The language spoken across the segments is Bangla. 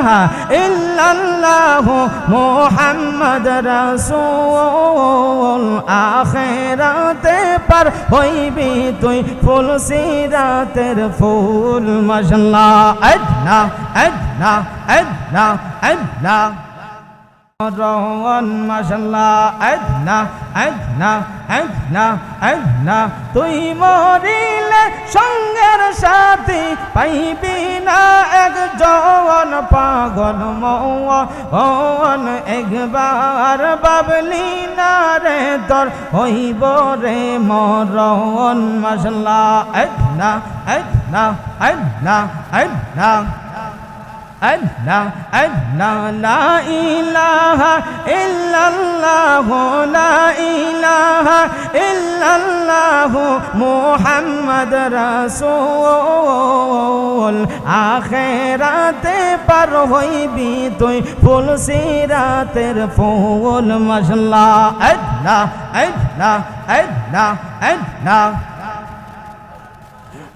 ইলাহা ইল্লাল্লাহ মোহাম্মদ রাসূল। আখিরাতে পার হইবি তুই ফুল সিরাতের ফুল মাশাল্লাহ আদনা আদনা আদনা আদনা। রহন মাশাল্লাহ আদনা আদনা আদনা আদনা। তুই মরিলে সঙ্গের সাথে পাইবি না এক যৌবন পাগল মৌন একবার বাবলি না রে তোর হইব রে মরণ। মশলা এক না এক না এক না এক না আল্লাহ আল্লাহ লা ইলাহা ইল্লাল্লাহ, লা ইলাহা ইল্লাল্লাহ মুহাম্মদ রাসূল। আখিরাতে পার হইবি তুই ফুল সিরাতের ফুল মশলা আল্লাহ আল্লাহ আল্লাহ আল্লাহ আল্লাহ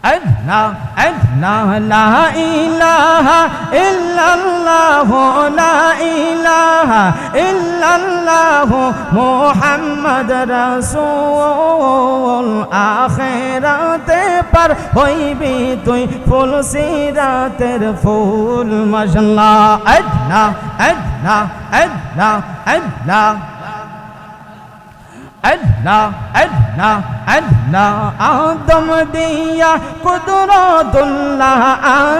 أدنى أدنى لا إله إلا الله لا إله إلا الله محمد رسول آخرات پر হইবি তুই ফুল সিরাতের ফুল মশলা أدنى أدنى أدنى أدنى আল্লাহ আল্লাহ আল্লাহ আদম দিয়া কুদরতুল্লাহ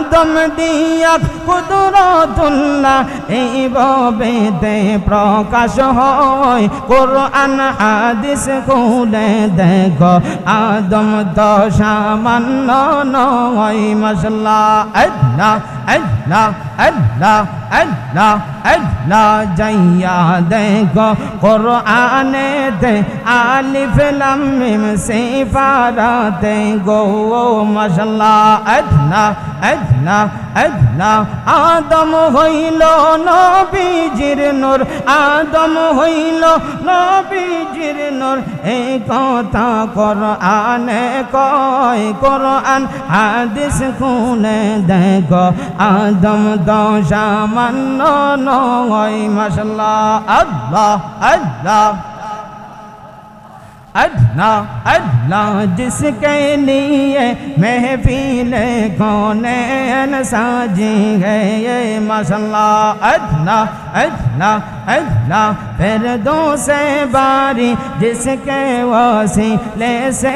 আদম দিয়া কুদরতুল্লাহ, এই বেদে প্রকাশ হয়। কোরআন, হাদিস খুলে দেখো, আদম তো সামান্য নয় মশলা আল্লাহ আল্লাহ আল্লাহ আল্লাহ আল্লাহ যাইয়া দেখো কোরআনে দে আলিফ, লাম, মিম, সিফারাতে গো মাশাল্লাহ আল্লাহ আল্লাহ আল্লাহ আদম হইল নবীজির নূর, আদম হইল নবীজির নূর। এই কথা কোরআনে কয়, কোরআন হাদিস খুলে দেখো, আদম দশা মান্য নয়, মাশাল্লাহ, আল্লাহ আল্লাহ। अल्लाह अल्लाह जिसके लिए महफिल कोने साजी है ये मसला अल्लाह अल्लाह अल्लाह फिर दो से बारी जिसके वासी ले से